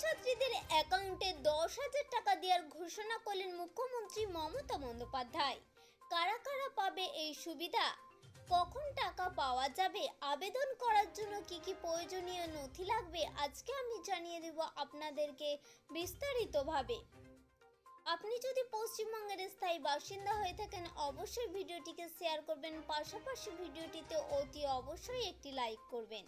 ছাত্রছাত্রীদের অ্যাকাউন্টে দশ হাজার টাকা দেওয়ার ঘোষণা করলেন মুখ্যমন্ত্রী মমতা বন্দ্যোপাধ্যায়। কারা কারা পাবে এই সুবিধা? কখন টাকা পাওয়া যাবে? আবেদন করার জন্য কি কি প্রয়োজনীয় নথি লাগবে? আজকে আমি জানিয়ে দেব আপনাদেরকে বিস্তারিতভাবে। আপনি যদি পশ্চিমবঙ্গের স্থায়ী বাসিন্দা হয়ে থাকেন, অবশ্যই ভিডিওটিকে শেয়ার করবেন। পাশাপাশি ভিডিওটিতে অতি অবশ্যই একটি লাইক করবেন।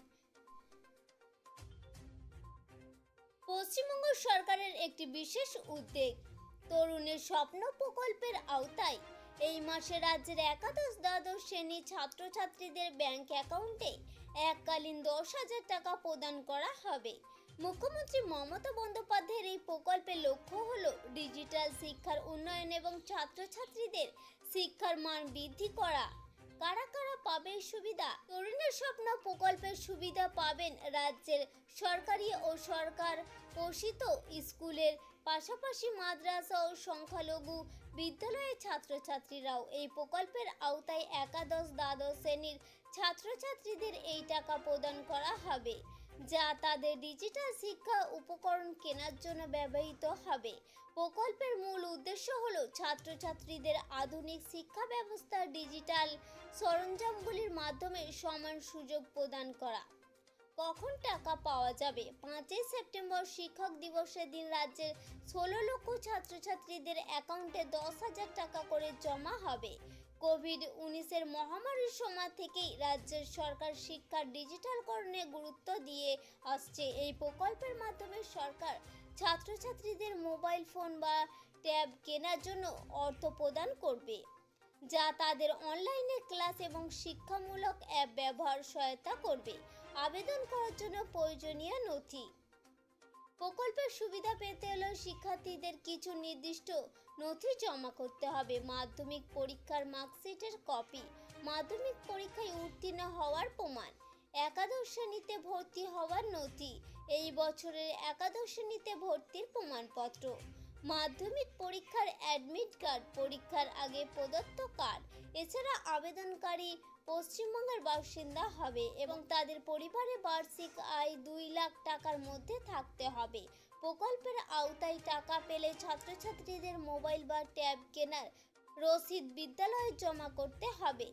পশ্চিমবঙ্গ সরকারের একটি বিশেষ উদ্যোগ। তরুণের স্বপ্ন প্রকল্পের আওতায় এই মাসে রাজ্যের একাদশ দ্বাদশ শ্রেণি ছাত্রছাত্রীদের ব্যাংক অ্যাকাউন্টে এককালীন দশ হাজার টাকা প্রদান করা হবে। মুখ্যমন্ত্রী মমতা বন্দ্যোপাধ্যায়ের এই প্রকল্পের লক্ষ্য হল ডিজিটাল শিক্ষার উন্নয়ন এবং ছাত্রছাত্রীদের শিক্ষার মান বৃদ্ধি করা। কারা কারা পাবে সুবিধা? তরুণের স্বপ্ন প্রকল্পের সুবিধা পাবেন রাজ্যের সরকারি ও সরকার পোষিত স্কুলের পাশাপাশি মাদ্রাসা ও সংখ্যালঘু বিদ্যালয়ের ছাত্রছাত্রীরাও এই প্রকল্পের আওতায় একাদশ দ্বাদশ শ্রেণির ছাত্রছাত্রীদের এই টাকা প্রদান করা হবে। যা তাদের ডিজিটাল শিক্ষা উপকরণ কেনার জন্য ব্যবহৃত হবে। প্রকল্পের মূল উদ্দেশ্য হল ছাত্রছাত্রীদের আধুনিক শিক্ষা ব্যবস্থার ডিজিটাল সরঞ্জামগুলির মাধ্যমে সমান সুযোগ প্রদান করা। কখন টাকা পাওয়া যাবে? পাঁচই সেপ্টেম্বর শিক্ষক দিবসের দিন রাজ্যের ষোলো লক্ষ ছাত্রছাত্রীদের অ্যাকাউন্টে দশ হাজার টাকা করে জমা হবে। কোভিড উনিশের মহামারীর সময় থেকেই রাজ্যের সরকার শিক্ষার ডিজিটালকরণে গুরুত্ব দিয়ে আসছে। এই প্রকল্পের মাধ্যমে সরকার ছাত্রছাত্রীদের মোবাইল ফোন বা ট্যাব কেনার জন্য অর্থ প্রদান করবে, যা তাদের অনলাইনে ক্লাস এবং শিক্ষামূলক অ্যাপ ব্যবহার সহায়তা করবে। আবেদন করার জন্য প্রয়োজনীয় নথি প্রকল্পের সুবিধা পেতে হলে শিক্ষার্থীদের কিছু নির্দিষ্ট নথি জমা করতে হবে। মাধ্যমিক পরীক্ষার মার্কশিটের কপি। মাধ্যমিক পরীক্ষায় উত্তীর্ণ হওয়ার প্রমাণ। একাদশ শ্রেণীতে ভর্তি হওয়ার নথি। এই বছরের একাদশ শ্রেণীতে ভর্তির প্রমাণপত্র। মাধ্যমিক পরীক্ষার অ্যাডমিট কার্ড পরীক্ষার আগে প্রদত্ত কার্ড এছাড়া আবেদনকারী পশ্চিমবঙ্গের বাসিন্দা হবে এবং তাদের পরিবারে বার্ষিক আয় দুই লাখ টাকার মধ্যে থাকতে হবে। প্রকল্পের আওতায় টাকা পেলে ছাত্রছাত্রীদের মোবাইল বা ট্যাব কেনার রসিদ বিদ্যালয়ে জমা করতে হবে।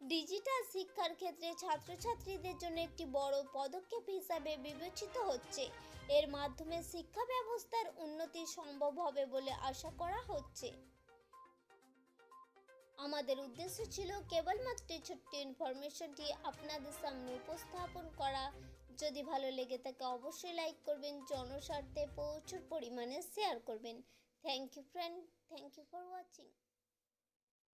ডিজিটাল শিক্ষার ক্ষেত্রে ছাত্রছাত্রীদের জন্য একটি বড় পদক্ষেপ হিসাবে বিবেচিত হচ্ছে। এর মাধ্যমে শিক্ষা ব্যবস্থার উন্নতি সম্ভব হবে বলে আশা করা হচ্ছে। আমাদের উদ্দেশ্য ছিল কেবলমাত্র ছোট্ট ইনফরমেশনটি আপনাদের সামনে উপস্থাপন করা। যদি ভালো লেগে থাকে অবশ্যই লাইক করবেন, জনস্বার্থে প্রচুর পরিমাণে শেয়ার করবেন। Thank you friend, thank you for watching.